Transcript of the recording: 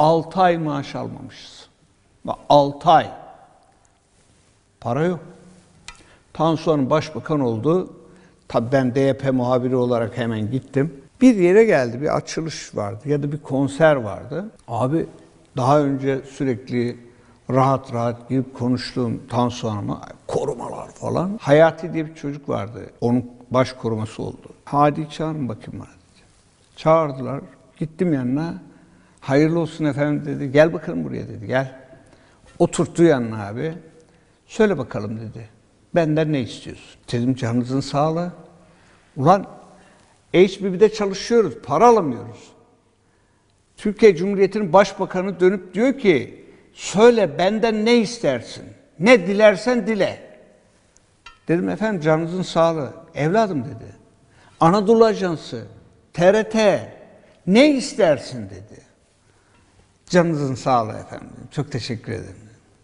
6 ay maaş almamışız. Bak 6 ay. Para yok. Tansu Hanım başbakan oldu. Tabii ben DYP muhabiri olarak hemen gittim. Bir yere geldi, bir açılış vardı ya da bir konser vardı. Abi daha önce sürekli rahat rahat girip konuştuğum Tansu Hanım'a korumalar falan. Hayati diye bir çocuk vardı. Onun baş koruması oldu. Hadi çağırın bakayım bana dedi. Çağırdılar. Gittim yanına. Hayırlı olsun efendim dedi. Gel bakalım buraya dedi. Gel. Oturttu yanına abi. Söyle bakalım dedi. Benden ne istiyorsun? Dedim canınızın sağlığı. Ulan HBB'de çalışıyoruz, para alamıyoruz. Türkiye Cumhuriyeti'nin başbakanı dönüp diyor ki, söyle benden ne istersin? Ne dilersen dile. Dedim efendim canınızın sağlığı. Evladım dedi. Anadolu Ajansı, TRT, ne istersin dedi. Canınızın sağlığı efendim. Çok teşekkür ederim.